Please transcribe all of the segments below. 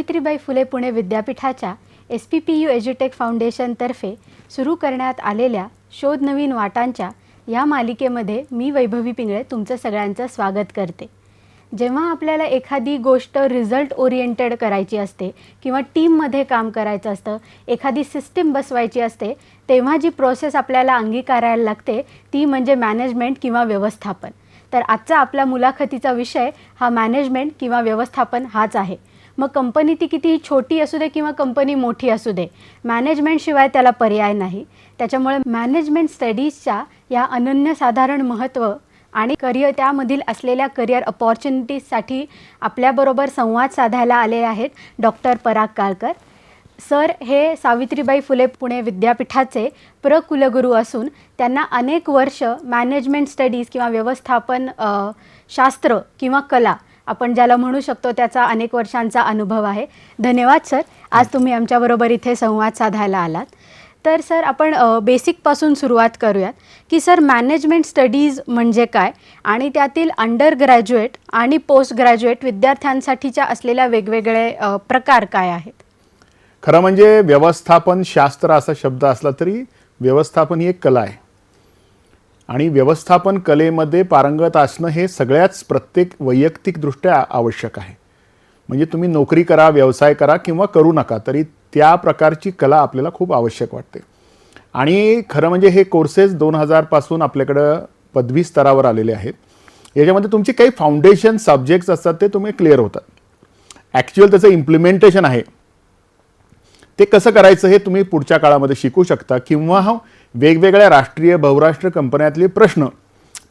सावित्रीबाई फुले पुणे विद्यापीठाच्या S P P U एज्युटेक फाउंडेशनतर्फे सुरू करण्यात आलेल्या शोध नवीन वाटांच्या या मालिकेमध्ये मी वैभवी पिंगळे तुमचं सगळ्यांचं स्वागत करते. जेव्हा आपल्याला एखादी गोष्ट रिझल्ट ओरिएंटेड करायची असते किंवा टीममध्ये काम करायचं असतं एखादी सिस्टीम बसवायची असते तेव्हा जी प्रोसेस आपल्याला अंगीकारायला लागते ती म्हणजे मॅनेजमेंट किंवा व्यवस्थापन. तर आजचा आपल्या मुलाखतीचा विषय हा मॅनेजमेंट किंवा व्यवस्थापन हाच आहे. मग कंपनी ती कितीही छोटी असू दे किंवा कंपनी मोठी असू दे मॅनेजमेंटशिवाय त्याला पर्याय नाही. त्याच्यामुळे मॅनेजमेंट स्टडीजच्या या अनन्यसाधारण महत्त्व आणि करिअर त्यामधील असलेल्या करिअर अपॉर्च्युनिटीजसाठी आपल्याबरोबर संवाद साधायला आले आहेत डॉक्टर पराग काळकर. सर हे सावित्रीबाई फुले पुणे विद्यापीठाचे प्रकुलगुरू असून त्यांना अनेक वर्ष मॅनेजमेंट स्टडीज किंवा व्यवस्थापन शास्त्र किंवा कला आपण ज्याला म्हणू शकतो त्याचा अनेक वर्षांचा अनुभव आहे. धन्यवाद सर. आज तुम्ही आमच्याबरोबर इथे संवाद साधायला आलात. तर सर आपण बेसिकपासून सुरुवात करूयात की सर मॅनेजमेंट स्टडीज म्हणजे काय? आणि त्यातील अंडर ग्रॅज्युएट आणि पोस्ट ग्रॅज्युएट विद्यार्थ्यांसाठीच्या असलेल्या वेगवेगळे प्रकार काय आहेत? खरं म्हणजे व्यवस्थापन शास्त्र असा शब्द असला तरी व्यवस्थापन ही एक कला आहे. आणि व्यवस्थापन कलेमध्ये पारंगत असणं हे सगळ्याच प्रत्येक वैयक्तिकदृष्ट्या आवश्यक आहे. म्हणजे तुम्ही नोकरी करा व्यवसाय करा किंवा करू नका तरी त्या प्रकारची कला आपल्याला खूप आवश्यक वाटते. आणि खरं म्हणजे हे कोर्सेस दोन हजारपासून आपल्याकडं पदवी स्तरावर आलेले आहेत. याच्यामध्ये तुमचे काही फाउंडेशन सब्जेक्ट्स असतात ते तुम्ही क्लिअर होतात. ॲक्च्युअल त्याचं इम्प्लिमेंटेशन आहे. ते कसं करायचं हे तुम्ही पुढच्या काळामध्ये शिकू शकता किंवा वेगवेगळ्या राष्ट्रीय बहुराष्ट्र कंपन्यातले प्रश्न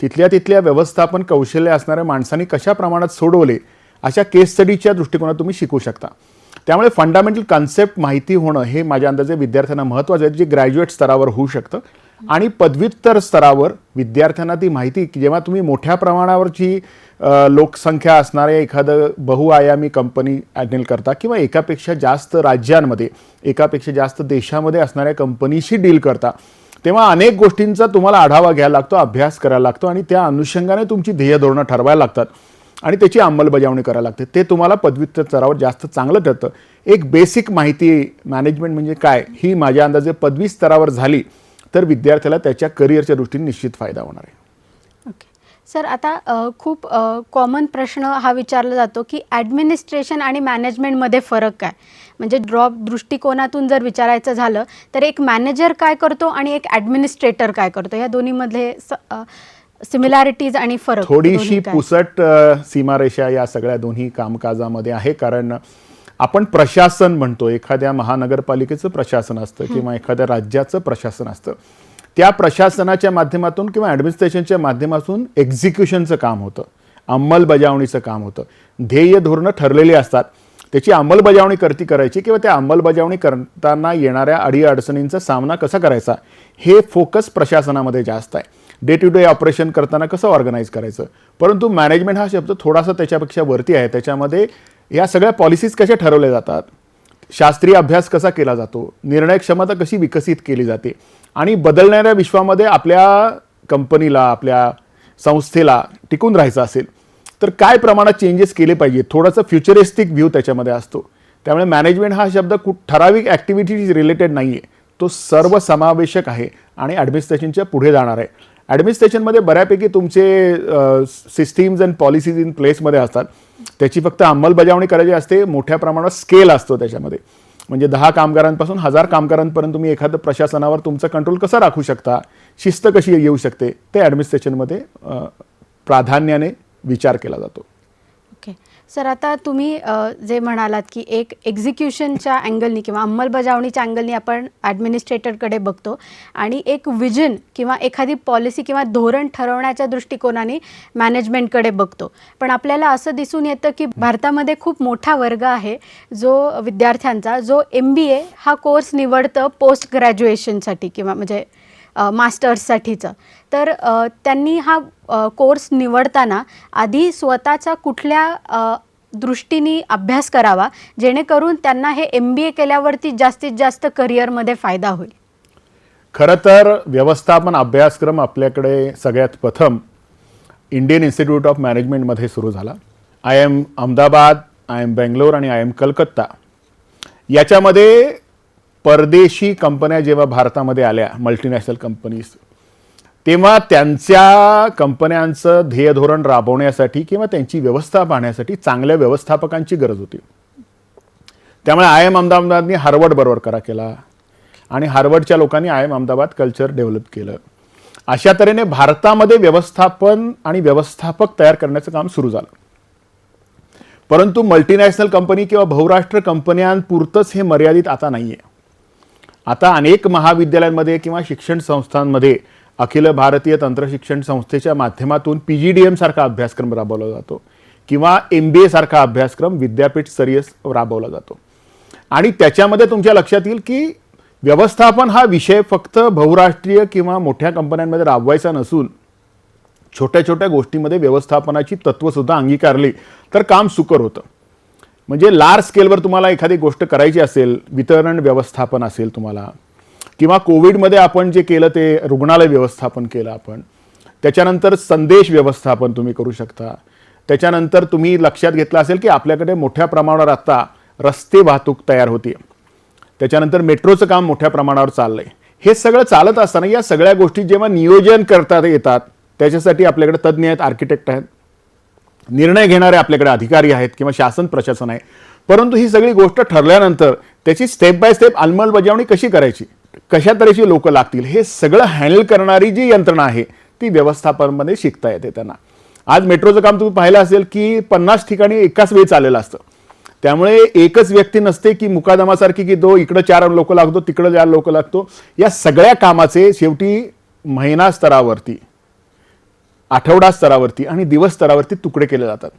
तिथल्या तिथल्या व्यवस्थापन कौशल्य असणाऱ्या माणसांनी कशा प्रमाणात सोडवले अशा केस स्टडीच्या दृष्टिकोनात तुम्ही शिकू शकता. त्यामुळे फंडामेंटल कन्सेप्ट माहिती होणं हे माझ्या अंदाजे विद्यार्थ्यांना महत्त्वाचं आहे जे ग्रॅज्युएट स्तरावर होऊ शकतं. आणि पदव्युत्तर स्तरावर विद्यार्थ्यांना ती माहिती जेव्हा तुम्ही मोठ्या प्रमाणावरची लोकसंख्या असणाऱ्या एखादं बहुआयामी कंपनी हँडल करता किंवा एकापेक्षा जास्त राज्यांमध्ये एकापेक्षा जास्त देशामध्ये असणाऱ्या कंपनीशी डील करता तेव्हा अनेक गोष्टींचा तुम्हाला आढावा घ्यायला लागतो अभ्यास करायला लागतो आणि त्या अनुषंगाने तुमची ध्येय धोरणं ठरवायला लागतात. आणि त्याची अंमलबजावणी करायला लागते. ते तुम्हाला पदव्युत्तर स्तरावर जास्त चांगलं ठरतं. एक बेसिक माहिती मॅनेजमेंट म्हणजे काय? ही माझ्या अंदाजे पदवी स्तरावर झाली तर विद्यार्थ्याला त्याच्या करिअरच्या दृष्टीने निश्चित फायदा होणार आहे. ओके. सर आता खूप कॉमन प्रश्न हा विचारला जातो की ॲडमिनिस्ट्रेशन आणि मॅनेजमेंटमध्ये फरक काय? म्हणजे ड्रॉप दृष्टिकोनातून जर विचारायचं झालं तर एक मॅनेजर काय करतो आणि एक ॲडमिनिस्ट्रेटर काय करतो? या दोन्हीमधले सिमिलॅरिटीज आणि फरक थोडीशी? पुसट सीमारेषा या सगळ्या दोन्ही कामकाजामध्ये आहे कारण आपण प्रशासन म्हणतो. एखाद्या महानगरपालिकेचं प्रशासन असतं किंवा एखाद्या राज्याचं प्रशासन असतं. त्या प्रशासनाच्या माध्यमातून किंवा ॲडमिनिस्ट्रेशनच्या माध्यमातून एक्झिक्युशनचं काम होतं. अंमलबजावणीचं काम होतं. ध्येय धोरणं ठरलेली असतात. त्याची अंमलबजावणी करती करायची किंवा त्या अंमलबजावणी करताना येणाऱ्या अडीअडचणींचा सामना कसा करायचा? हे फोकस प्रशासनामध्ये जास्त आहे. डे टू डे ऑपरेशन करताना कसं ऑर्गनाईज करायचं? परंतु मॅनेजमेंट हा शब्द थोडासा त्याच्यापेक्षा वरती आहे. त्याच्यामध्ये या सगळ्या पॉलिसीज कशा ठरवल्या जातात? शास्त्रीय अभ्यास कसा केला जातो? निर्णय क्षमता कशी विकसित केली जाते? आणि बदलणाऱ्या विश्वामध्ये आपल्या कंपनीला आपल्या संस्थेला टिकून राहायचं असेल तर काय प्रमाणात चेंजेस केले पाहिजे थोडासा फ्युचरिस्टिक व्ह्यू त्याच्यामध्ये असतो. त्यामुळे मॅनेजमेंट हा शब्द कुठ ठराविक ॲक्टिव्हिटीज रिलेटेड नाही आहे तो सर्व समावेशक आहे आणि ॲडमिनिस्ट्रेशनच्या पुढे जाणार आहे. ॲडमिनिस्ट्रेशनमध्ये बऱ्यापैकी तुमचे सिस्टीम्स अँड पॉलिसीज इन प्लेसमध्ये असतात. त्याची फक्त अंमलबजावणी करायची असते. मोठ्या प्रमाणात स्केल असतो त्याच्यामध्ये. म्हणजे दहा कामगारांपासून हजार कामगारांपर्यंत तुम्ही एखादं प्रशासनावर तुमचा कंट्रोल कसा राखू शकता? शिस्त कशी येऊ शकते? ते ॲडमिनिस्ट्रेशनमध्ये प्राधान्याने विचार केला जातो. ओके सर आता तुम्ही जे म्हणालात की एक एक्झिक्युशनच्या अँगलनी किंवा अंमलबजावणीच्या अँगलनी आपण ॲडमिनिस्ट्रेटरकडे बघतो आणि एक विजन किंवा एखादी पॉलिसी किंवा धोरण ठरवण्याच्या दृष्टिकोनाने मॅनेजमेंटकडे बघतो. पण आपल्याला असं दिसून येतं की भारतामध्ये खूप मोठा वर्ग आहे जो विद्यार्थ्यांचा जो एम बी ए हा कोर्स निवडतं पोस्ट ग्रॅज्युएशनसाठी किंवा म्हणजे मास्टर्ससाठीचं. तर त्यांनी हा कोर्स निवडताना आधी स्वतःचा कुठल्या दृष्टीने अभ्यास करावा जेणेकरून त्यांना हे एम बी ए केल्यावरती जास्तीत जास्त करिअरमध्ये फायदा होईल. खरं तर व्यवस्थापन अभ्यासक्रम आपल्याकडे सगळ्यात प्रथम इंडियन इन्स्टिट्यूट ऑफ मॅनेजमेंटमध्ये सुरू झाला. I M Ahmedabad I M Bangalore आणि आय एम कलकत्ता. याच्यामध्ये परदेशी कंपन्या जेव्हा भारतामध्ये आल्या मल्टीनॅशनल कंपनीज तेव्हा त्यांच्या कंपन्यांचं ध्येय धोरण राबवण्यासाठी किंवा त्यांची व्यवस्था पाहण्यासाठी चांगल्या व्यवस्थापकांची गरज होती. त्यामुळे आय एम अहमदाबादनी हार्वर्ड बरोबर करा केला आणि हार्वर्डच्या लोकांनी I M Ahmedabad culture develop केलं. अशा तऱ्हेने भारतामध्ये व्यवस्थापन आणि व्यवस्थापक तयार करण्याचं काम सुरू झालं. परंतु मल्टीनॅशनल कंपनी किंवा बहुराष्ट्र कंपन्यांपुरतंच हे मर्यादित आता नाही आहे आता अनेक महाविद्यालयांमध्ये किंवा शिक्षण संस्थांमध्ये अखिल भारतीय तंत्रशिक्षण संस्थेच्या माध्यमातून पी जी डी एमसारखा अभ्यासक्रम राबवला जातो किंवा एम बी एसारखा सारखा अभ्यासक्रम विद्यापीठ स्तरीय राबवला जातो. आणि त्याच्यामध्ये तुमच्या लक्षात येईल की व्यवस्थापन हा विषय फक्त बहुराष्ट्रीय किंवा मोठ्या कंपन्यांमध्ये राबवायचा नसून छोट्या छोट्या गोष्टीमध्ये व्यवस्थापनाची तत्वसुद्धा अंगीकारली तर काम सुकर होतं. म्हणजे लार्ज स्केलवर तुम्हाला एखादी गोष्ट करायची असेल वितरण व्यवस्थापन असेल तुम्हाला किंवा कोविडमध्ये आपण जे केलं ते रुग्णालय व्यवस्थापन केलं आपण त्याच्यानंतर संदेश व्यवस्थापन तुम्ही करू शकता. त्याच्यानंतर तुम्ही लक्षात घेतलं असेल की आपल्याकडे मोठ्या प्रमाणावर आता रस्ते वाहतूक तयार होती त्याच्यानंतर मेट्रोचं काम मोठ्या प्रमाणावर चाललंय. हे सगळं चालत असताना या सगळ्या गोष्टी जेव्हा नियोजन करता येतात त्याच्यासाठी आपल्याकडे तज्ज्ञ आहेत आर्किटेक्ट आहेत. निर्णय घेणारे आपल्याकडे अधिकारी आहेत किंवा शासन प्रशासन आहे. परंतु ही सगळी गोष्ट ठरल्यानंतर त्याची स्टेप बाय स्टेप अंमलबजावणी कशी करायची? कशा तऱ्हेची लोक लागतील? हे सगळं हँडल करणारी जी यंत्रणा आहे ती व्यवस्थापनामध्ये शिकता येते त्यांना. आज मेट्रोचं काम तुम्ही पाहिलं असेल की पन्नास ठिकाणी एकाच वेळी चाललेलं असतं. त्यामुळे एकच व्यक्ती नसते की मुकादमासारखी की दो इकडं चार लोक लागतो तिकडं चार लोक लागतो. या सगळ्या कामाचे शेवटी महिना स्तरावरती आठवडा स्तरावरती आणि दिवस स्तरावरती तुकडे केले जातात.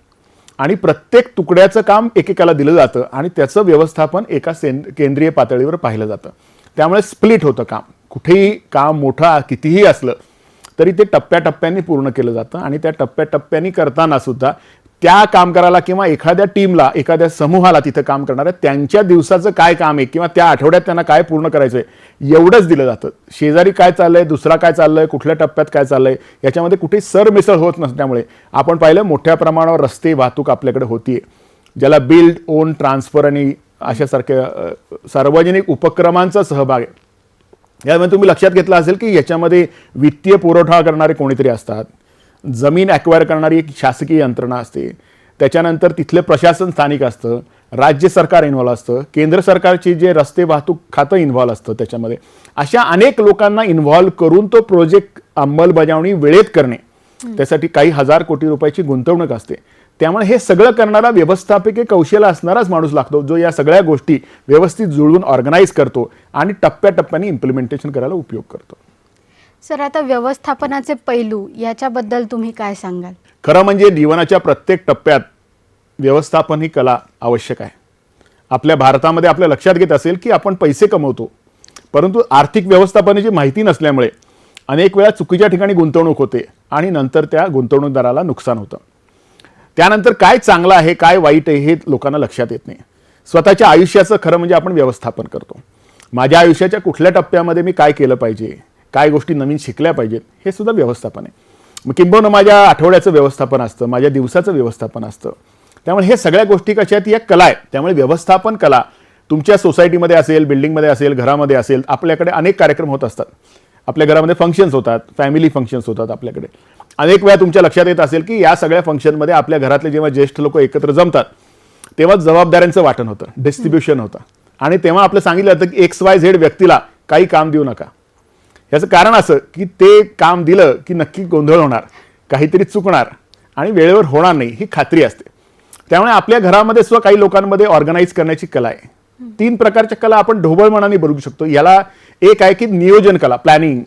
आणि प्रत्येक तुकड्याचं काम एकेकाला दिलं जातं आणि त्याचं व्यवस्थापन एका सें केंद्रीय पातळीवर पाहिलं जातं. त्यामुळे स्प्लिट होतं काम. कुठेही काम मोठं कितीही असलं तरी ते टप्प्याटप्प्यांनी पूर्ण केलं जातं आणि त्या टप्प्याटप्प्यांनी करताना सुद्धा त्या कामगाराला किंवा एखाद्या टीमला एखाद्या समूहाला तिथं काम करणाऱ्या त्यांच्या दिवसाचं काय काम आहे किंवा त्या आठवड्यात त्यांना काय पूर्ण करायचं आहे एवढंच दिलं जातं. शेजारी काय चाललंय दुसरा काय चाललंय कुठल्या टप्प्यात काय चाललंय याच्यामध्ये कुठे सरमिसळ होत नसल्यामुळे आपण पाहिलं मोठ्या प्रमाणावर रस्ते वाहतूक आपल्याकडे होतीये. ज्याला बिल्ड ओन ट्रान्सफर आणि अशासारख्या सार्वजनिक उपक्रमांचा सहभाग आहे. यामध्ये तुम्ही लक्षात घेतलं असेल की याच्यामध्ये वित्तीय पुरवठा करणारे कोणीतरी असतात. जमीन ॲक्वायर करणारी एक शासकीय यंत्रणा असते. त्याच्यानंतर तिथलं प्रशासन स्थानिक असतं राज्य सरकार इन्व्हॉल्व असतं केंद्र सरकारची जे रस्ते वाहतूक खातं इन्व्हॉल्व असतं त्याच्यामध्ये. अशा अनेक लोकांना इन्व्हॉल्व करून तो प्रोजेक्ट अंमलबजावणी वेळेत करणे. त्यासाठी काही हजार कोटी रुपयाची गुंतवणूक असते. त्यामुळे हे सगळं करणारा व्यवस्थापकीय कौशल्य असणाराच माणूस लागतो जो या सगळ्या गोष्टी व्यवस्थित जुळवून ऑर्गनाईज करतो आणि टप्प्याटप्प्याने इम्प्लिमेंटेशन करायला उपयोग करतो. सर आता व्यवस्थापनाचे पैलू याच्याबद्दल तुम्ही काय सांगाल? खरं म्हणजे जीवनाच्या प्रत्येक टप्प्यात व्यवस्थापन ही कला आवश्यक आहे. आपल्या भारतामध्ये आपल्या लक्षात घेत असेल की आपण पैसे कमवतो. परंतु आर्थिक व्यवस्थापनाची माहिती नसल्यामुळे अनेक वेळा चुकीच्या ठिकाणी गुंतवणूक होते आणि नंतर त्या गुंतवणूकदाराला नुकसान होतं. त्यानंतर काय चांगलं आहे काय वाईट आहे हे लोकांना लक्षात येत नाही. स्वतःच्या आयुष्याचं खरं म्हणजे आपण व्यवस्थापन करतो. माझ्या आयुष्याच्या कुठल्या टप्प्यामध्ये मी काय केलं पाहिजे? काय गोष्टी नवीन शिकल्या पाहिजेत हे सुद्धा व्यवस्थापन आहे. मग किंबहुना माझ्या आठवड्याचं व्यवस्थापन असतं माझ्या दिवसाचं व्यवस्थापन असतं. त्यामुळे हे सगळ्या गोष्टी कशा आहेत या कला आहे. त्यामुळे व्यवस्थापन कला तुमच्या सोसायटीमध्ये असेल बिल्डिंगमध्ये असेल घरामध्ये असेल आपल्याकडे अनेक कार्यक्रम होत असतात. आपल्या घरामध्ये फंक्शन्स होतात फॅमिली फंक्शन्स होतात आपल्याकडे. अनेक वेळा तुमच्या लक्षात येत असेल की या सगळ्या फंक्शनमध्ये आपल्या घरातले जेव्हा ज्येष्ठ लोक एकत्र जमतात तेव्हा जबाबदाऱ्यांचं वाटण होतं डिस्ट्रीब्युशन होतं. आणि तेव्हा आपलं सांगितलं जातं की एक्स वाय झेड व्यक्तीला काही काम देऊ नका. याचं कारण असं की ते काम दिलं की नक्की गोंधळ होणार काहीतरी चुकणार आणि वेळेवर होणार नाही ही खात्री असते. त्यामुळे आपल्या घरामध्ये सुद्धा काही लोकांमध्ये ऑर्गनाईज करण्याची कला आहे. तीन प्रकारच्या कला आपण ढोबळ मनाने बघू शकतो. याला एक आहे की नियोजन कला प्लॅनिंग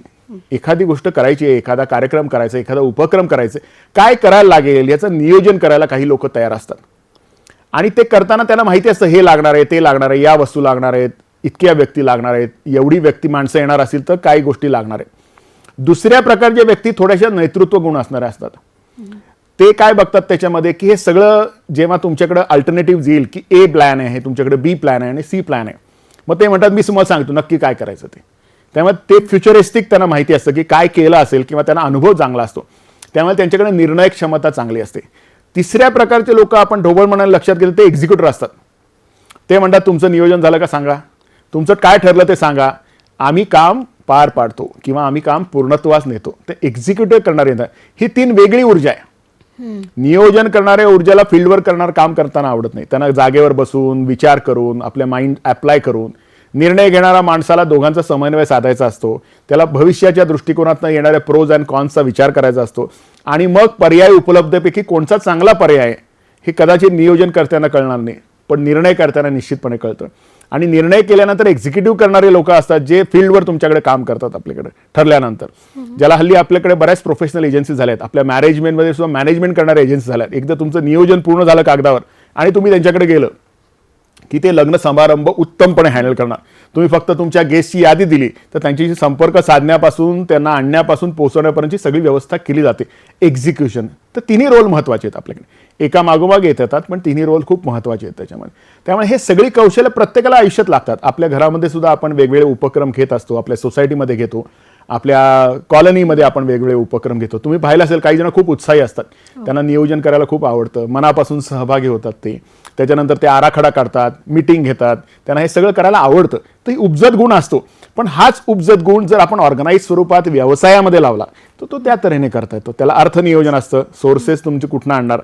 एखादी गोष्ट करायची आहे एखादा कार्यक्रम करायचा एखादा उपक्रम करायचा काय करायला लागेल याचं नियोजन करायला काही लोक तयार असतात. आणि ते करताना त्यांना माहिती असतं हे लागणार आहे ते लागणार आहे या वस्तू लागणार आहेत. इतक्या व्यक्ती लागणार आहेत. एवढी व्यक्ती माणसं येणार असतील तर काही गोष्टी लागणार आहेत. दुसऱ्या प्रकारच्या व्यक्ती थोड्याशा नेतृत्व गुण असणाऱ्या असतात. ते काय बघतात त्याच्यामध्ये की हे सगळं जेव्हा तुमच्याकडे अल्टरनेटिव्ह येईल की ए प्लॅन आहे तुमच्याकडे बी प्लॅन आहे आणि सी प्लॅन आहे. मग ते म्हणतात मी तुम्हाला सांगतो नक्की काय करायचं ते. त्यामुळे ते फ्युचरिस्टिक त्यांना माहिती असतं की काय केलं असेल किंवा त्यांना अनुभव चांगला असतो. त्यामुळे त्यांच्याकडे निर्णय क्षमता चांगली असते. तिसऱ्या प्रकारचे लोक आपण ढोबळ म्हणायला लक्षात घेतलं ते एक्झिक्युटर असतात. ते म्हणतात तुमचं नियोजन झालं का? सांगा. तुमचं काय ठरलं ते सांगा. आम्ही काम पार पाडतो किंवा आम्ही काम पूर्णत्वास नेतो. ते एक्झिक्युटिव्ह करणारे ही तीन वेगळी ऊर्जा आहे. नियोजन करणाऱ्या ऊर्जेला फील्डवर करणार काम करताना आवडत नाही. त्यांना जागेवर बसून विचार करून आपल्या माइंड अप्लाय करून निर्णय घेणारा माणसाला दोघांचा समन्वय साधायचा असतो. त्याला भविष्याच्या दृष्टिकोनातून येणाऱ्या प्रोज अँड कॉन्सचा विचार करायचा असतो. आणि मग पर्याय उपलब्धपैकी कोणचा चांगला पर्याय आहे हे कदाचित नियोजन करताना कळणार नाही. पण निर्णय करताना निश्चितपणे कळतं. आणि निर्णय केल्यानंतर एक्झिक्युटिव्ह करणारे लोक असतात जे फील्डवर तुमच्याकडे काम करतात आपल्याकडे ठरल्यानंतर. ज्याला हल्ली आपल्याकडे बऱ्याच प्रोफेशनल एजन्सी झाल्या आहेत आपल्या मॅनेजमेंटमध्ये सुद्धा मॅनेजमेंट करणाऱ्या एजन्सी झाल्या आहेत एकदा तुमचं नियोजन पूर्ण झालं कागदावर आणि तुम्ही त्यांच्याकडे गेलं की ते लग्न समारंभ उत्तमपणे हँडल करणार. तुम्ही फक्त तुमच्या गेस्टची यादी दिली तर त्यांच्याशी संपर्क साधण्यापासून त्यांना आणण्यापासून पोहोचवण्यापर्यंतची सगळी व्यवस्था केली जाते. एक्झिक्युशन तर तिन्ही रोल महत्त्वाचे आहेत आपल्याकडे. एका मागोमाग येत येतात पण तिन्ही रोल खूप महत्त्वाचे आहेत त्याच्यामध्ये. त्यामुळे हे सगळी कौशल्य प्रत्येकाला आयुष्यात लागतात. आपल्या घरामध्ये सुद्धा आपण वेगवेगळे उपक्रम घेत असतो आपल्या सोसायटीमध्ये घेतो आपल्या कॉलनीमध्ये आपण वेगवेगळे उपक्रम घेतो. तुम्ही पाहिलं असेल काही जण खूप उत्साही असतात. त्यांना नियोजन करायला खूप आवडतं. मनापासून सहभागी होतात ते. त्याच्यानंतर ते आराखडा काढतात मिटिंग घेतात. त्यांना हे सगळं करायला आवडतं. तर ही उपजत गुण असतो. पण हाच उपजत गुण जर आपण ऑर्गनाईज स्वरूपात व्यवसायामध्ये लावला तर तो त्या तऱ्हेने करता येतो. त्याला अर्थनियोजन असतं. सोर्सेस तुमची कुठनं आणणार?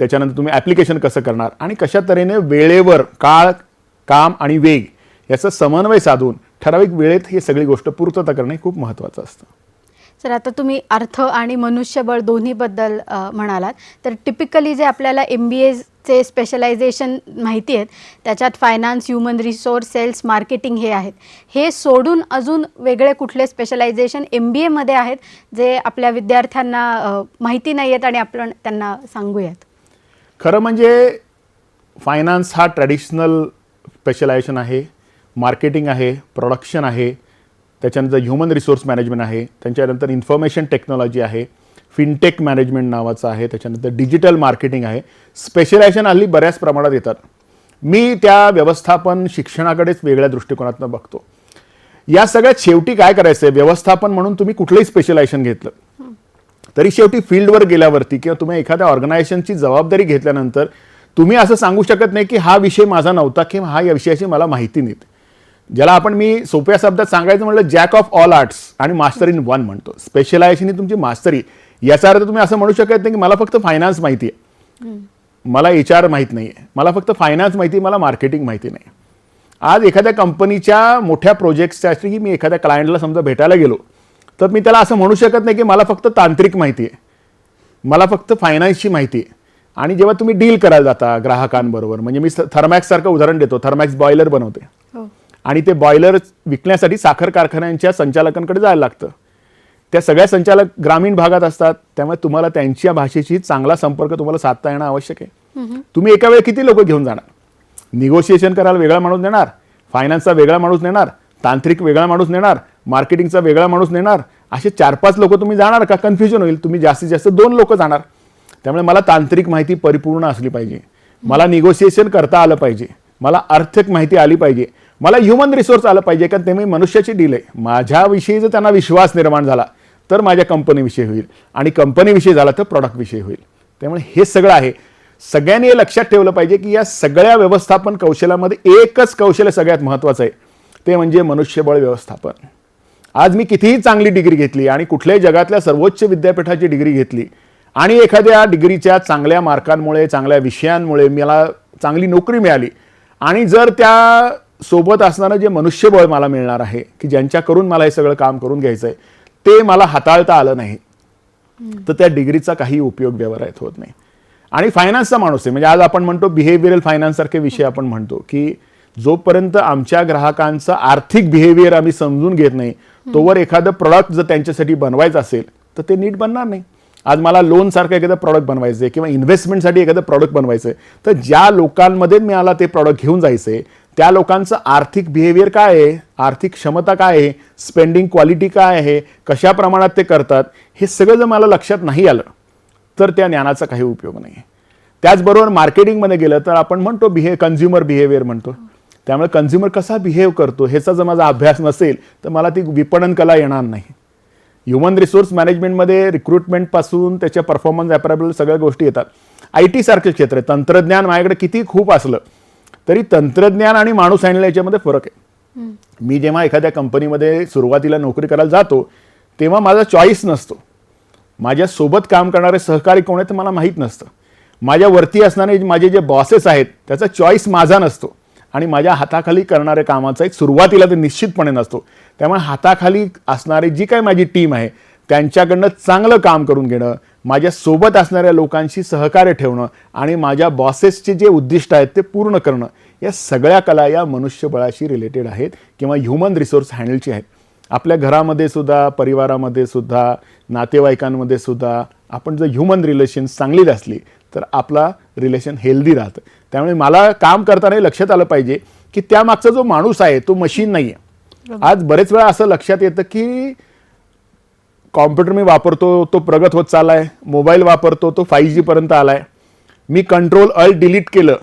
त्याच्यानंतर तुम्ही ॲप्लिकेशन कसं करणार आणि कशा तऱ्हेने वेळेवर काळ काम आणि वेग याचा समन्वय साधून ठराविक वेळेत ही सगळी गोष्ट पूर्तता करणे खूप महत्त्वाचं असतं. सर आता तुम्ही अर्थ आणि मनुष्यबळ दोन्हीबद्दल म्हणालात. तर टिपिकली जे आपल्याला एम बी एचे स्पेशलायझेशन माहिती आहेत त्याच्यात finance human resource sales marketing हे आहेत. हे सोडून अजून वेगळे कुठले स्पेशलायझेशन एम बी एमध्ये आहेत जे आपल्या विद्यार्थ्यांना माहिती नाही आहेत आणि आपण त्यांना सांगूयात? खरं म्हणजे फायनान्स हा ट्रॅडिशनल स्पेशलायझेशन आहे मार्केटिंग आहे प्रोडक्शन आहे त्याच्यानंतर ह्युमन रिसोर्स मॅनेजमेंट आहे त्यांच्यानंतर इन्फॉर्मेशन टेक्नॉलॉजी आहे फिनटेक मॅनेजमेंट नावाचं आहे त्याच्यानंतर डिजिटल मार्केटिंग आहे. स्पेशलायझेशन हल्ली बऱ्याच प्रमाणात येतात. मी त्या व्यवस्थापन शिक्षणाकडेच वेगळ्या दृष्टिकोनातून बघतो. या सगळ्यात शेवटी काय करायचं आहे व्यवस्थापन म्हणून तुम्ही कुठलंही स्पेशलायझेशन घेतलं. तरी शेवटी फील्डवर गेल्यावरती किंवा तुम्ही एखाद्या ऑर्गनायझेशनची जबाबदारी घेतल्यानंतर तुम्ही असं सांगू शकत नाही की हा विषय माझा नव्हता किंवा हा या विषयाची मला माहिती नाही ज्याला आपण मी सोप्या शब्दात सांगायचं म्हटलं जॅक ऑफ ऑल आर्ट्स आणि मास्टर इन वन म्हणतो. स्पेशलायझेशन ही तुमची मास्टरी याचा अर्थ तुम्ही असं म्हणू शकत नाही की मला फक्त फायनान्स माहिती आहे. मला एच आर माहीत नाही आहे मला फक्त फायनान्स माहिती आहे मला मार्केटिंग माहिती नाही आज एखाद्या कंपनीच्या मोठ्या की मी एखाद्या क्लायंटला समजा भेटायला गेलो. तर मी त्याला असं म्हणू शकत नाही की मला फक्त तांत्रिक माहिती आहे. मला फक्त फायनान्सची माहिती आहे. आणि जेव्हा तुम्ही डील करायला जाता ग्राहकांबरोबर म्हणजे मी थर्मॅक्ससारखं उदाहरण देतो. थर्मॅक्स बॉयलर बनवते. हो. आणि ते बॉयलर विकण्यासाठी साखर कारखान्यांच्या संचालकांकडे जायला लागतं. त्या सगळ्या संचालक ग्रामीण भागात असतात त्यामुळे तुम्हाला त्यांच्या भाषेशी चांगला संपर्क तुम्हाला साधता येणं आवश्यक आहे. तुम्ही एका वेळी किती लोक घेऊन जाणार? निगोशिएशन करायला वेगळा माणूस नेणार फायनान्सचा वेगळा माणूस नेणार तांत्रिक वेगळा माणूस नेणार मार्केटिंगचा वेगळा माणूस नेणार. असे चार पाच लोक तुम्ही जाणार का? कन्फ्युजन होईल. तुम्ही जास्तीत जास्त दोन लोक जाणार. त्यामुळे मला तांत्रिक माहिती परिपूर्ण असली पाहिजे. मला निगोशिएशन करता आलं पाहिजे. मला आर्थिक माहिती आली पाहिजे. मला ह्युमन रिसोर्स आलं पाहिजे कारण ते मी मनुष्याची डील आहे. माझ्याविषयी जर त्यांना विश्वास निर्माण झाला तर माझ्या कंपनीविषयी होईल. आणि कंपनीविषयी झाला तर प्रॉडक्टविषयी होईल. त्यामुळे हे सगळं आहे. सगळ्यांनी हे लक्षात ठेवलं पाहिजे की या सगळ्या व्यवस्थापन कौशल्यामध्ये एकच कौशल्य सगळ्यात महत्त्वाचं आहे. ते म्हणजे मनुष्यबळ व्यवस्थापन. आज मी कितीही चांगली डिग्री घेतली आणि कुठल्याही जगातल्या सर्वोच्च विद्यापीठाची डिग्री घेतली आणि एखाद्या डिग्रीच्या चांगल्या मार्कांमुळे चांगल्या विषयांमुळे मला चांगली नोकरी मिळाली आणि जर त्या सोबत असणारं जे मनुष्यबळ मला मिळणार आहे की ज्यांच्याकडून मला हे सगळं काम करून घ्यायचं आहे ते मला हाताळता आलं नाही तर त्या डिग्रीचा काही उपयोग व्यवहारात होत नाही. आणि फायनान्सचा माणूस आहे म्हणजे आज आपण म्हणतो बिहेवियरल फायनान्स सारखे विषय आपण म्हणतो की जोपर्यंत आमच्या ग्राहकांचं आर्थिक बिहेवियर आम्ही समजून घेत नाही तोवर एखादं प्रॉडक्ट जर त्यांच्यासाठी बनवायचं असेल तर ते नीट बनणार नाही. आज मला लोन सारखं एखादं प्रॉडक्ट बनवायचं आहे किंवा इन्व्हेस्टमेंटसाठी एखादं प्रॉडक्ट बनवायचं आहे तर ज्या लोकांमध्ये मला ते प्रॉडक्ट घेऊन जायचं आहे त्या लोकांचं आर्थिक बिहेवियर काय आहे? आर्थिक क्षमता काय आहे? स्पेंडिंग क्वालिटी काय आहे? कशा प्रमाणात ते करतात? हे सगळं जर मला लक्षात नाही आलं तर त्या ज्ञानाचा काही उपयोग नाही त्याचबरोबर मार्केटिंगमध्ये गेलं तर आपण म्हणतो बिहे कन्झ्युमर बिहेवियर म्हणतो. त्यामुळे कन्झ्युमर कसा बिहेव करतो ह्याचा जर माझा अभ्यास नसेल तर मला ती विपणन कला येणार नाही. ह्युमन रिसोर्स मॅनेजमेंटमध्ये रिक्रुटमेंटपासून त्याच्या परफॉर्मन्स ॲपरेबल सगळ्या गोष्टी येतात. आय टी सारखं क्षेत्र आहे. तंत्रज्ञान माझ्याकडे किती खूप असलं तरी तंत्रज्ञान आणि माणूस हँडल याच्यामध्ये फरक आहे. मी जेव्हा एखाद्या कंपनीमध्ये सुरुवातीला नोकरी करायला जातो तेव्हा माझा चॉईस नसतो. माझ्यासोबत काम करणारे सहकारी कोण आहेत ते मला माहीत नसतं. माझ्या वरती असणारे माझे जे बॉसेस आहेत त्याचा चॉईस माझा नसतो. आणि माझ्या हाताखाली करणाऱ्या कामाचा एक सुरुवातीला ते निश्चितपणे नसतो. त्यामुळे हाताखाली असणारी जी काय माझी टीम आहे त्यांच्याकडनं चांगलं काम करून घेणं माझ्या सोबत असणाऱ्या लोकांशी सहकार्य ठेवणं आणि माझ्या बॉसेसचे जे उद्दिष्ट आहेत ते पूर्ण करणं या सगळ्या कला या मनुष्यबळाशी रिलेटेड आहेत किंवा ह्युमन रिसोर्स हँडलची आहेत. आपल्या घरामध्ये सुद्धा परिवारामध्ये सुद्धा नातेवाईकांमध्ये सुद्धा आपण जर ह्युमन रिलेशन चांगली असली तर आपला रिलेशन हेल्दी राहतं. त्यामुळे मला काम करताना लक्षात आलं पाहिजे की त्यामागचा जो माणूस आहे तो मशीन नाही आहे आज बरेच वेळा असं लक्षात येतं की कॉम्प्युटर मी वापरतो तो प्रगत होत चाललाय. मोबाईल वापरतो तो फाईव्ह जीपर्यंत आलाय. मी कंट्रोल अल डिलीट केलं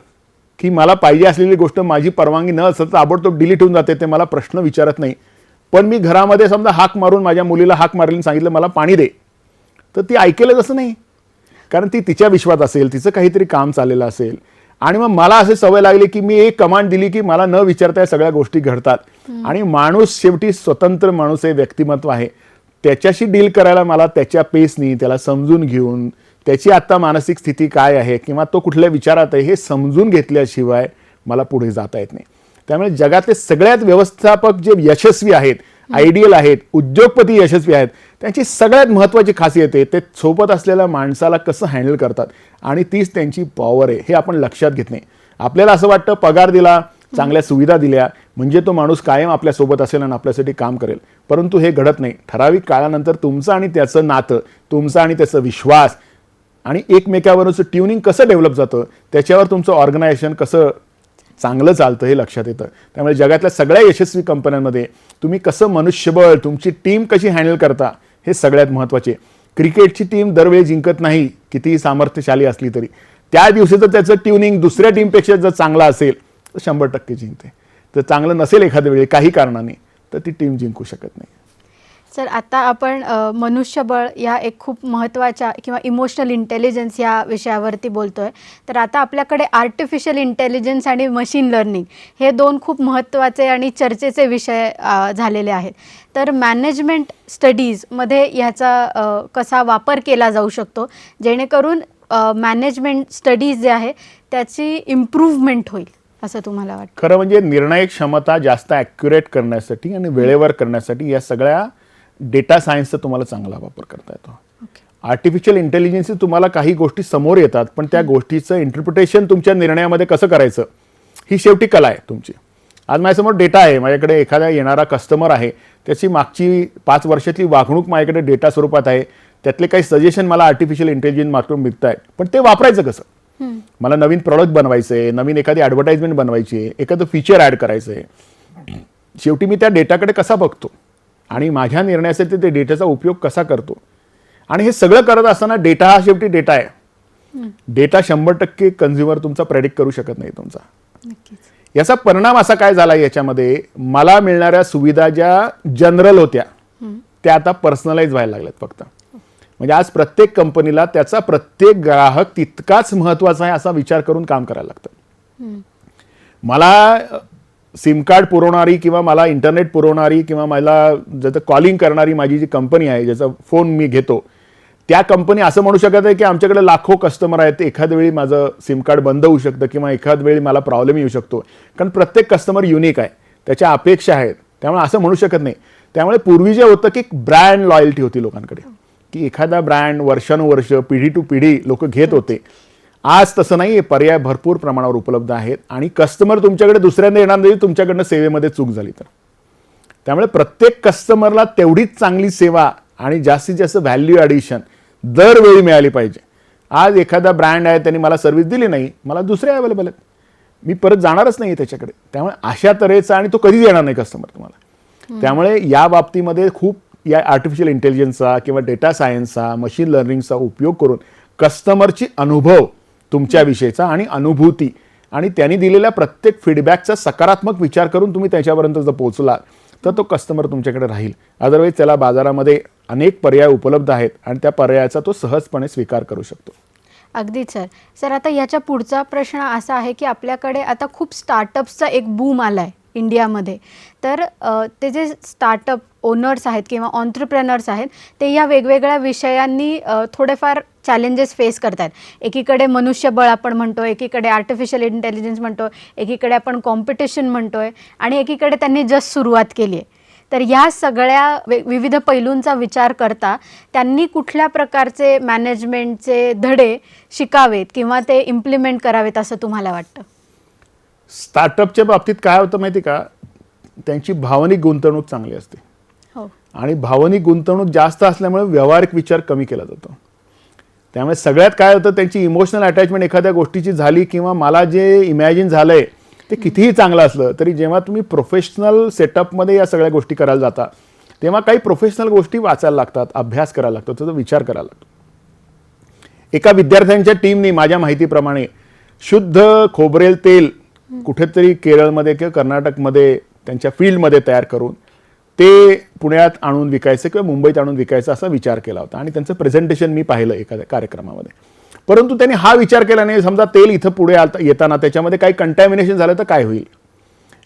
की मला पाहिजे असलेली गोष्ट माझी परवानगी न असत ताबडतोब डिलीट होऊन जाते ते मला प्रश्न विचारत नाही. पण मी घरामध्ये समजा हाक मारून माझ्या मुलीला हाक मारली सांगितलं मला पाणी दे. तर ती ऐकेलच असं नाही. कारण ती तिच्या विश्वात असेल तिचं काहीतरी काम चाललेलं असेल. आणि मग मला असे सवय लागली की मी एक कमांड दिली की मला न विचारता या सगळ्या गोष्टी घडतात. आणि माणूस शेवटी स्वतंत्र माणूस आहे व्यक्तिमत्व आहे. त्याच्याशी डील करायला मला त्याच्या पेसनी त्याला समजून घेऊन त्याची आत्ता मानसिक स्थिती काय आहे किंवा तो कुठल्या विचारात आहे हे समजून घेतल्याशिवाय मला पुढे जाता येत नाही. त्यामुळे जगातले सगळ्यात व्यवस्थापक जे यशस्वी आहेत आयडियल आहेत उद्योगपती यशस्वी आहेत त्यांची सगळ्यात महत्त्वाची खासियत आहे ते सोबत असलेल्या माणसाला कसं हँडल करतात? आणि तीच त्यांची पॉवर आहे हे आपण लक्षात घेत नाही. आपल्याला असं वाटतं पगार दिला चांगल्या सुविधा दिल्या म्हणजे तो माणूस कायम आपल्यासोबत असेल आणि आपल्यासाठी काम करेल. परंतु हे घडत नाही. ठराविक काळानंतर तुमचं आणि त्याचं नातं तुमचं आणि त्याचा विश्वास आणि एकमेकावरचं ट्युनिंग कसं डेव्हलप जातं त्याच्यावर तुमचं ऑर्गनायझेशन कसं चांगलं चालतं हे लक्षात येतं. त्यामुळे जगातल्या सगळ्या यशस्वी कंपन्यांमध्ये तुम्ही कसं मनुष्यबळ तुमची टीम कशी हँडल करता हे सगळ्यात महत्त्वाचे क्रिकेटची टीम दरवेळी जिंकत नाही कितीही सामर्थ्यशाली असली तरी. त्या दिवशी जर त्याचं ट्युनिंग दुसऱ्या टीमपेक्षा जर चांगला असेल तर शंभर टक्के जिंकते. जर चांगलं नसेल एखाद्या वेळी काही कारणाने तर ती टीम जिंकू शकत नाही. सर आता आपण मनुष्यबळ या एक खूप महत्त्वाच्या किंवा इमोशनल इंटेलिजन्स या विषयावरती बोलतो आहे तर आता आपल्याकडे आर्टिफिशियल इंटेलिजन्स आणि मशीन लर्निंग हे दोन खूप महत्त्वाचे आणि चर्चेचे विषय झालेले आहेत. तर मॅनेजमेंट स्टडीजमध्ये ह्याचा कसा वापर केला जाऊ शकतो? जेणेकरून मॅनेजमेंट स्टडीज जे आहे त्याची इम्प्रूव्हमेंट होईल असं तुम्हाला वाटतं? खरं म्हणजे निर्णय क्षमता जास्त ॲक्युरेट करण्यासाठी आणि वेळेवर करण्यासाठी या सगळ्या डेटा सायन्सचा तुम्हाला चांगला वापर करता येतो. आर्टिफिशियल इंटेलिजन्स तुम्हाला काही गोष्टी समोर येतात पण त्या गोष्टीचं इंटरप्रिटेशन तुमच्या निर्णयामध्ये कसं करायचं ही शेवटी कला आहे तुमची. आज माझ्यासमोर डेटा आहे माझ्याकडे एखादा येणारा कस्टमर आहे त्याची मागची पाच वर्षातली वागणूक माझ्याकडे डेटा स्वरूपात आहे त्यातले काही सजेशन मला आर्टिफिशियल इंटेलिजन्स मार्केट मिळत आहेत पण ते वापरायचं कसं? मला नवीन प्रॉडक्ट बनवायचं आहे नवीन एखादी ॲडव्हर्टाइजमेंट बनवायची आहे एखादं फीचर ॲड करायचं आहे. शेवटी मी त्या डेटाकडे कसा बघतो? आणि माझ्या निर्णयासाठी ते डेटाचा उपयोग कसा करतो? आणि हे सगळं करत असताना डेटा हा शेवटी डेटा आहे. डेटा शंभर टक्के कन्झ्युमर तुमचा प्रेडिक्ट करू शकत नाही तुमचा. याचा परिणाम असा काय झाला याच्यामध्ये? मला मिळणाऱ्या सुविधा ज्या जनरल होत्या त्या आता पर्सनलाइज व्हायला लागल्यात फक्त. म्हणजे आज प्रत्येक कंपनीला त्याचा प्रत्येक ग्राहक तितकाच महत्त्वाचा आहे असा विचार करून काम करायला लागतं. मला सिम कार्ड पुरवणारी किंवा मला इंटरनेट पुरवणारी किंवा मला ज्याचं कॉलिंग करणारी माझी जी कंपनी आहे ज्याचा फोन मी घेतो त्या कंपनी असं म्हणू शकत आहे की आमच्याकडे लाखो कस्टमर आहेत एखाद वेळी माझं सिम कार्ड बंद होऊ शकतं किंवा एखाद वेळी मला प्रॉब्लेम येऊ शकतो. कारण प्रत्येक कस्टमर युनिक आहे त्याच्या अपेक्षा आहेत त्यामुळे असं म्हणू शकत नाही. त्यामुळे पूर्वी जे होतं की ब्रँड लॉयल्टी होती लोकांकडे. की एखादा ब्रँड वर्षानुवर्ष पिढी टू पिढी लोक घेत होते. आज तसं नाही पर्याय भरपूर प्रमाणावर उपलब्ध आहेत. आणि कस्टमर तुमच्याकडे दुसऱ्यांदा येणार नाही तुमच्याकडनं सेवेमध्ये चूक झाली तर. त्यामुळे प्रत्येक कस्टमरला तेवढीच चांगली सेवा आणि जास्तीत जास्त व्हॅल्यू ॲडिशन दरवेळी मिळाली पाहिजे. आज एखादा ब्रँड आहे त्यांनी मला सर्व्हिस दिली नाही मला दुसरे अवेलेबल आहेत. मी परत जाणारच नाही त्याच्याकडे. त्यामुळे अशा तऱ्हेचा आणि तो कधीच येणार नाही कस्टमर तुम्हाला. त्यामुळे या बाबतीमध्ये खूप या आर्टिफिशियल इंटेलिजन्सचा किंवा डेटा सायन्सचा मशीन लर्निंगचा उपयोग करून कस्टमरची अनुभव तुमच्याविषयीचा आणि अनुभूती. आणि त्यांनी दिलेल्या प्रत्येक फीडबॅकचा सकारात्मक विचार करून तुम्ही त्याच्यापर्यंत जर पोहोचला तर तो कस्टमर तुमच्याकडे राहील. अदरवाईज त्याला बाजारामध्ये अनेक पर्याय उपलब्ध आहेत आणि त्या पर्यायाचा तो सहजपणे स्वीकार करू शकतो. अगदीच सर. सर आता याच्या पुढचा प्रश्न असा आहे की आपल्याकडे आता खूप स्टार्टअप्सचा एक बूम आला आहे इंडियामध्ये. तर ते जे स्टार्टअप ओनर्स आहेत किंवा ऑन्टरप्रेनर्स आहेत ते या वेगवेगळ्या विषयांनी थोडेफार चॅलेंजेस फेस करतात एकीकडे मनुष्यबळ आपण म्हणतो एकीकडे आर्टिफिशियल इंटेलिजन्स म्हणतो एकीकडे आपण कॉम्पिटिशन म्हणतोय आणि एकीकडे त्यांनी जस्ट सुरुवात केली आहे. तर ह्या सगळ्या विविध पैलूंचा विचार करता त्यांनी कुठल्या प्रकारचे मॅनेजमेंटचे धडे शिकावेत किंवा ते इम्प्लिमेंट करावेत असं तुम्हाला वाटतं? स्टार्टअपच्या बाबतीत काय होतं माहिती का? त्यांची भावनिक गुंतवणूक चांगली असते. आणि भावनिक गुंतवणूक जास्त असल्यामुळे व्यावहारिक विचार कमी केला जातो. त्यामुळे सगळ्यात काय होतं त्यांची इमोशनल अटॅचमेंट एखाद्या गोष्टीची झाली किंवा मला जे इमॅजिन झालंय ते कितीही चांगलं असलं तरी जेव्हा तुम्ही प्रोफेशनल सेटअपमध्ये या सगळ्या गोष्टी करायला जाता तेव्हा काही प्रोफेशनल गोष्टी वाचायला लागतात अभ्यास करायला लागतो त्याचा विचार करायला लागतो. एका विद्यार्थ्यांच्या टीमनी माझ्या माहितीप्रमाणे शुद्ध खोबरेल तेल कुठेतरी केरळमध्ये किंवा कर्नाटकमध्ये त्यांच्या फील्डमध्ये तयार करून ते पुण्यात आणून विकायचं किंवा मुंबईत आणून विकायचं असा विचार केला होता. आणि त्यांचं प्रेझेंटेशन मी पाहिलं एखाद्या कार्यक्रमामध्ये. परंतु त्यांनी हा विचार केला नाही. समजा तेल इथं पुढे आता येताना त्याच्यामध्ये काही कंटॅमिनेशन झालं तर काय होईल?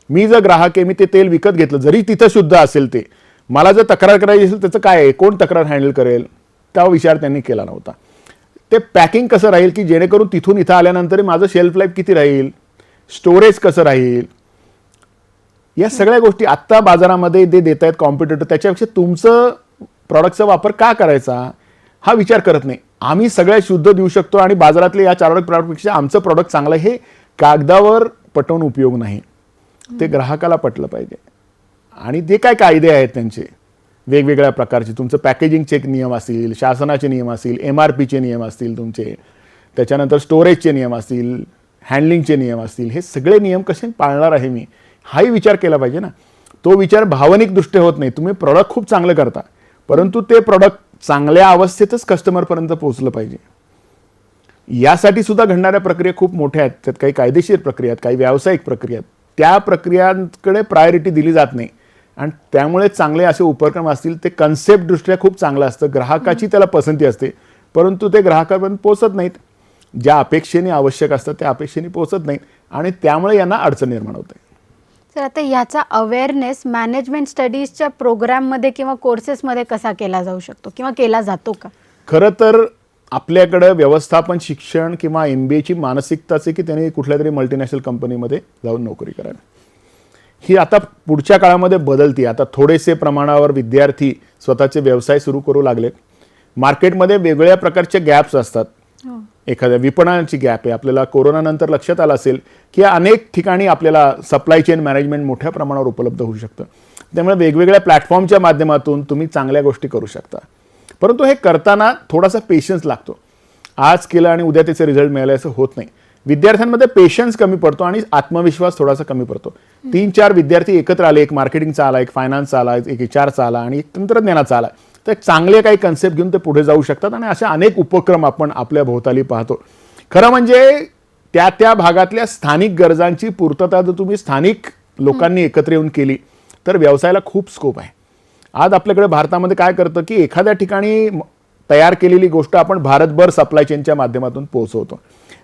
मी जर ग्राहक आहे मी ते तेल विकत घेतलं जरी तिथं शुद्ध असेल ते मला जर तक्रार करायची असेल त्याचं काय आहे? कोण तक्रार हँडल करेल? त्या विचार त्यांनी केला नव्हता. ते पॅकिंग कसं राहील की जेणेकरून तिथून इथं आल्यानंतर माझं शेल्फ लाईफ किती राहील? स्टोरेज कसं राहील? या सगळ्या गोष्टी आत्ता बाजारामध्ये जे देत आहेत कॉम्पिटेटर त्याच्यापेक्षा तुमचं प्रॉडक्टचा वापर का करायचा? हा विचार करत नाही. आम्ही सगळ्या शुद्ध देऊ शकतो आणि बाजारातले या चार प्रॉडक्टपेक्षा आमचं प्रॉडक्ट चांगलं हे कागदावर पटवून उपयोग नाही. ते ग्राहकाला पटलं पाहिजे. आणि जे काय कायदे आहेत त्यांचे वेगवेगळ्या प्रकारचे तुमचं पॅकेजिंगचे नियम असतील शासनाचे नियम असतील एम आर पीचे नियम असतील तुमचे त्याच्यानंतर स्टोरेजचे नियम असतील हँडलिंगचे नियम असतील हे सगळे नियम कसे पाळणार आहे मी? हाही विचार केला पाहिजे ना. तो विचार भावनिक दृष्ट्या होत नाही. तुम्ही प्रॉडक्ट खूप चांगलं करता. परंतु ते प्रॉडक्ट चांगल्या अवस्थेतच कस्टमरपर्यंत पोहोचलं पाहिजे. यासाठी सुद्धा घडणाऱ्या प्रक्रिया खूप मोठ्या आहेत. त्यात काही कायदेशीर प्रक्रिया आहेत काही व्यावसायिक प्रक्रिया आहेत. त्या प्रक्रियांकडे प्रायोरिटी दिली जात नाही. आणि त्यामुळे चांगले असे उपक्रम असतील ते कन्सेप्टदृष्ट्या खूप चांगलं असतं. ग्राहकाची त्याला पसंती असते. परंतु ते ग्राहकापर्यंत पोहोचत नाहीत. ज्या अपेक्षेने आवश्यक असतं त्या अपेक्षेने पोहोचत नाहीत. आणि त्यामुळे यांना अडचण निर्माण होते. तर आता याचा अवेअरनेस मॅनेजमेंट स्टडीजच्या प्रोग्राममध्ये किंवा कोर्सेसमध्ये कसा केला जाऊ शकतो? किंवा केला जातो का? खरं तर आपल्याकडं व्यवस्थापन शिक्षण किंवा एम बी एची मानसिकताच आहे की त्यांनी कुठल्या तरी मल्टीनॅशनल कंपनीमध्ये जाऊन नोकरी करावी. ही आता पुढच्या काळामध्ये बदलती आता थोडेसे प्रमाणावर विद्यार्थी स्वतःचे व्यवसाय सुरू करू लागलेत. मार्केटमध्ये वेगवेगळ्या प्रकारचे गॅप्स असतात. हो. एखाद्या विपणनाची गॅप आहे आपल्याला कोरोनानंतर लक्षात आलं असेल की अनेक ठिकाणी आपल्याला सप्लाय चेन मॅनेजमेंट मोठ्या प्रमाणावर उपलब्ध होऊ शकतं. त्यामुळे वेगवेगळ्या प्लॅटफॉर्मच्या माध्यमातून तुम्ही चांगल्या गोष्टी करू शकता. परंतु हे करताना थोडासा पेशन्स लागतो. आज केलं आणि उद्या त्याचे रिझल्ट मिळाले असं होत नाही. विद्यार्थ्यांमध्ये पेशन्स कमी पडतो आणि आत्मविश्वास थोडासा कमी पडतो. तीन चार विद्यार्थी एकत्र आले एक मार्केटिंगचा आला एक फायनान्सचा आला एक एच आरचा आला आणि एक तंत्रज्ञानाचा आला. तर चांगले काही कन्सेप्ट घेऊन ते पुढे जाऊ शकतात आणि अशा अनेक उपक्रम आपण आपल्या भोवताली पाहतो. खरं म्हणजे त्या त्या भागातल्या स्थानिक गरजांची पूर्तता जर तुम्ही स्थानिक लोकांनी एकत्र येऊन केली तर व्यवसायाला खूप स्कोप आहे. आज आपल्याकडे भारतामध्ये काय करतं की एखाद्या ठिकाणी तयार केलेली गोष्ट आपण भारतभर सप्लाय चेनच्या माध्यमातून पोहोचवतो.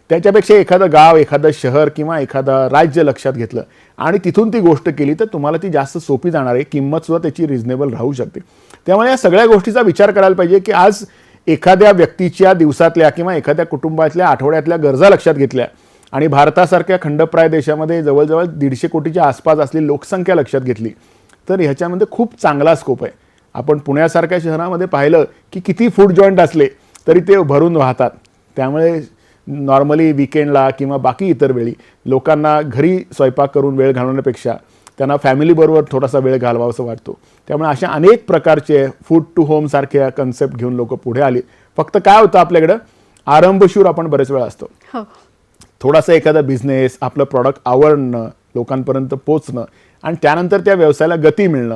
त्याच्यापेक्षा एखादं गाव एखादं शहर किंवा एखादं राज्य लक्षात घेतलं आणि तिथून ती गोष्ट केली तर तुम्हाला ती जास्त सोपी जाणार आहे. किंमत सुद्धा त्याची रिझनेबल राहू शकते. त्यामुळे या सगळ्या गोष्टीचा विचार करायला पाहिजे की आज एखाद्या व्यक्तीच्या दिवसातल्या किंवा एखाद्या कुटुंबातल्या आठवड्यातल्या गरजा लक्षात घेतल्या आणि भारतासारख्या खंडप्राय देशामध्ये जवळजवळ दीडशे कोटीच्या आसपास असलेली लोकसंख्या लक्षात घेतली तर ह्याच्यामध्ये खूप चांगला स्कोप आहे. आपण पुण्यासारख्या शहरामध्ये पाहिलं की किती फूड जॉईंट असले तरी ते भरून वाहतात. त्यामुळे नॉर्मली विकेंडला किंवा बाकी इतर वेळी लोकांना घरी स्वयंपाक करून वेळ घालवण्यापेक्षा त्यांना फॅमिलीबरोबर थोडासा वेळ घालवावासा वाटतो. त्यामुळे अशा अनेक प्रकारचे फूड टू होम सारख्या कन्सेप्ट घेऊन लोक पुढे आले. फक्त काय होतं आपल्याकडं? आरंभशूर आपण बरेच वेळा असतो. हो. थोडासा एखादा बिझनेस आपलं प्रॉडक्ट आवडणं लोकांपर्यंत पोचणं आणि त्यानंतर त्या व्यवसायाला गती मिळणं.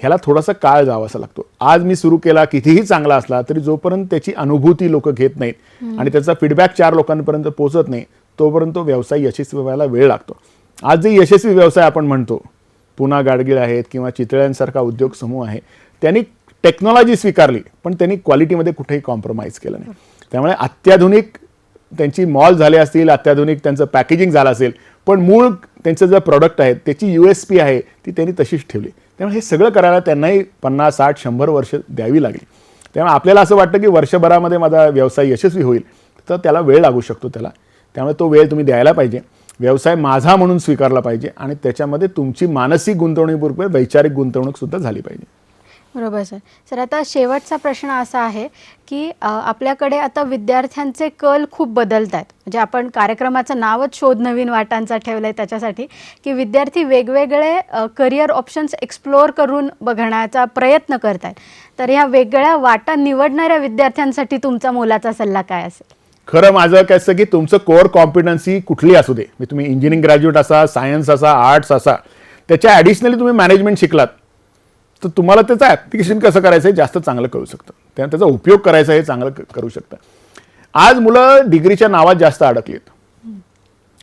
ह्याला थोडासा काळ जावासा लागतो. आज मी सुरू केला कितीही चांगला असला तरी जोपर्यंत त्याची अनुभूती लोक घेत नाहीत आणि त्याचा फीडबॅक चार लोकांपर्यंत पोहोचत नाही तोपर्यंत तो व्यवसाय यशस्वी व्हायला वेळ लागतो. आज जे यशस्वी व्यवसाय आपण म्हणतो पुन्हा गाडगीळ आहेत किंवा चितळ्यांसारखा उद्योग समूह आहे त्यांनी टेक्नॉलॉजी स्वीकारली पण त्यांनी क्वालिटीमध्ये कुठेही कॉम्प्रोमाइज केलं नाही. त्यामुळे अत्याधुनिक त्यांची मॉल झाले असतील अत्याधुनिक त्यांचं पॅकेजिंग झालं असेल पण मूळ त्यांचं जे प्रॉडक्ट आहे त्याची यू एस पी आहे ती त्यांनी तशीच ठेवली. त्यामुळे हे सगळं करायला त्यांनाही पन्नास साठ शंभर वर्ष द्यावी लागली. त्यामुळे आपल्याला असं वाटतं की वर्षभरामध्ये माझा व्यवसाय यशस्वी होईल तर त्याला वेळ लागू शकतो त्याला. त्यामुळे तो वेळ तुम्ही द्यायला पाहिजे. व्यवसाय माझा म्हणून स्वीकारला पाहिजे आणि त्याच्यामध्ये तुमची मानसिक गुंतवणुकीबरोबर वैचारिक गुंतवणूकसुद्धा झाली पाहिजे. बरोबर सर. सर आता शेवटचा प्रश्न असा आहे की आपल्याकडे आता विद्यार्थ्यांचे कल खूप बदलत आहेत म्हणजे आपण कार्यक्रमाचं नावच शोध नवीन वाटांचा ठेवलं आहे त्याच्यासाठी की विद्यार्थी वेगवेगळे करिअर ऑप्शन्स एक्सप्लोअर करून बघण्याचा प्रयत्न करत आहेत तर ह्या वेगळ्या वाटा निवडणाऱ्या विद्यार्थ्यांसाठी तुमचा मोलाचा सल्ला काय असेल? खरं माझं काय असतं की तुमचं कोअर कॉम्पिटन्सी कुठली असू दे. तुम्ही इंजिनिअरिंग ग्रॅज्युएट असा सायन्स असा आर्ट्स असा त्याच्या ॲडिशनली तुम्ही मॅनेजमेंट शिकलात. तर तुम्हाला त्याचं ॲप्लिकेशन कसं करायचं आहे जास्त चांगलं कळू शकतं. त्यामुळे त्याचा उपयोग करायचा हे चांगलं करू शकतं. आज मुलं डिग्रीच्या नावात जास्त अडकलीत.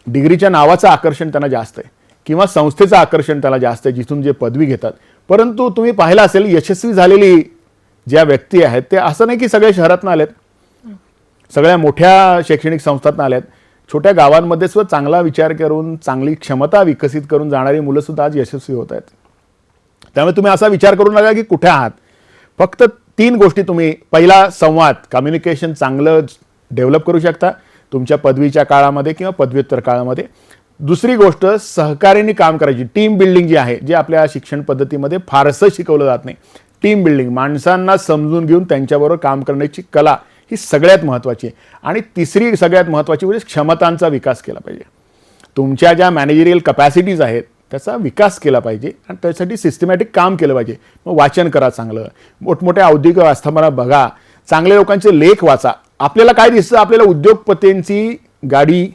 डिग्रीच्या नावाचं आकर्षण त्यांना जास्त आहे. किंवा संस्थेचं आकर्षण त्याला जास्त आहे जिथून जे पदवी घेतात. परंतु तुम्ही पाहिलं असेल यशस्वी झालेली ज्या व्यक्ती आहेत ते असं नाही की सगळे शहरातनं आलेत. सगळ्या मोठ्या शैक्षणिक संस्थातनं आल्यात छोट्या गावांमध्ये सुद्धा चांगला विचार करून चांगली क्षमता विकसित करून जाणारी मुलं सुद्धा आज यशस्वी होत आहेत. त्यामुळे तुम्ही असा विचार करू नका की कुठे आहात. फक्त तीन गोष्टी तुम्ही पहिला संवाद कम्युनिकेशन चांगलं डेव्हलप करू शकता तुमच्या पदवीच्या काळामध्ये किंवा पदव्युत्तर काळामध्ये. दुसरी गोष्ट सहकार्याने काम करायची. टीम बिल्डिंग जी आहे जे आपल्या शिक्षण पद्धतीमध्ये फारसं शिकवलं जात नाही. टीम बिल्डिंग माणसांना समजून घेऊन त्यांच्याबरोबर काम करण्याची कला ही सगळ्यात महत्त्वाची आहे. आणि तिसरी सगळ्यात महत्त्वाची म्हणजे क्षमतांचा विकास केला पाहिजे. तुमच्या ज्या मॅनेजरियल कपॅसिटीज आहेत त्याचा विकास केला पाहिजे आणि त्यासाठी सिस्टमॅटिक काम केलं पाहिजे. मग वाचन करा चांगलं. मोठमोठ्या औद्योगिक आस्थापना बघा. चांगल्या लोकांचे लेख वाचा. आपल्याला काय दिसतं? आपल्याला उद्योगपतींची गाडी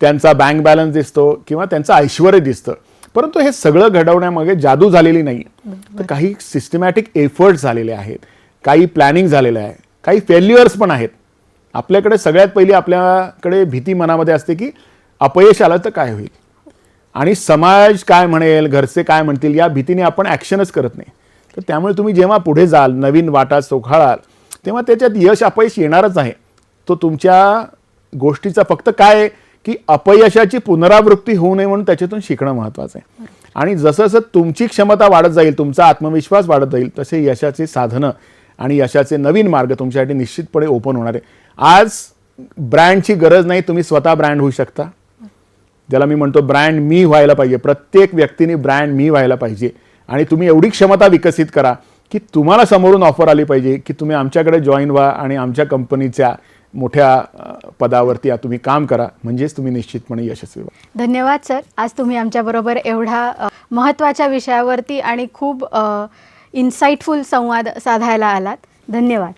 त्यांचा बँक बॅलन्स दिसतो किंवा त्यांचं ऐश्वर दिसतं. परंतु हे सगळं घडवण्यामागे जादू झालेली नाही. तर काही सिस्टमॅटिक एफर्ट्स झालेले आहेत. काही प्लॅनिंग झालेलं आहे. काही फेल्युअर्स पण आहेत. आपल्याकडे सगळ्यात पहिली आपल्याकडे भीती मनामध्ये असते की अपयश आलं तर काय होईल? आणि समाज काय म्हणेल घरचे काय म्हणतील या भीतीने आपण ॲक्शनच करत नाही. तर त्यामुळे तुम्ही जेव्हा पुढे जाल नवीन वाटा चोखाळाल तेव्हा त्याच्यात यश अपयश येणारच आहे. तो तुमच्या गोष्टीचा फक्त काय आहे की अपयशाची पुनरावृत्ती होऊ नये म्हणून त्याच्यातून शिकणं महत्त्वाचं आहे. आणि जसं जसं तुमची क्षमता वाढत जाईल तुमचा आत्मविश्वास वाढत जाईल तसे यशाचे साधनं आणि यशाचे नवीन मार्ग तुमच्यासाठी निश्चितपणे ओपन होणार आहे. आज ब्रँडची गरज नाही तुम्ही स्वतः ब्रँड होऊ शकता. ज्याला मी म्हणतो ब्रँड मी व्हायला पाहिजे. प्रत्येक व्यक्तीने ब्रँड मी व्हायला पाहिजे. आणि तुम्ही एवढी क्षमता विकसित करा की तुम्हाला समोरून ऑफर आली पाहिजे की तुम्ही आमच्याकडे जॉईन व्हा आणि आमच्या कंपनीच्या मोठ्या पदावरती तुम्ही काम करा. म्हणजेच तुम्ही निश्चितपणे यशस्वी व्हा. धन्यवाद सर. आज तुम्ही आमच्याबरोबर एवढ्या महत्त्वाच्या विषयावरती आणि खूप इन्साइटफुल संवाद साधायला आलात. धन्यवाद.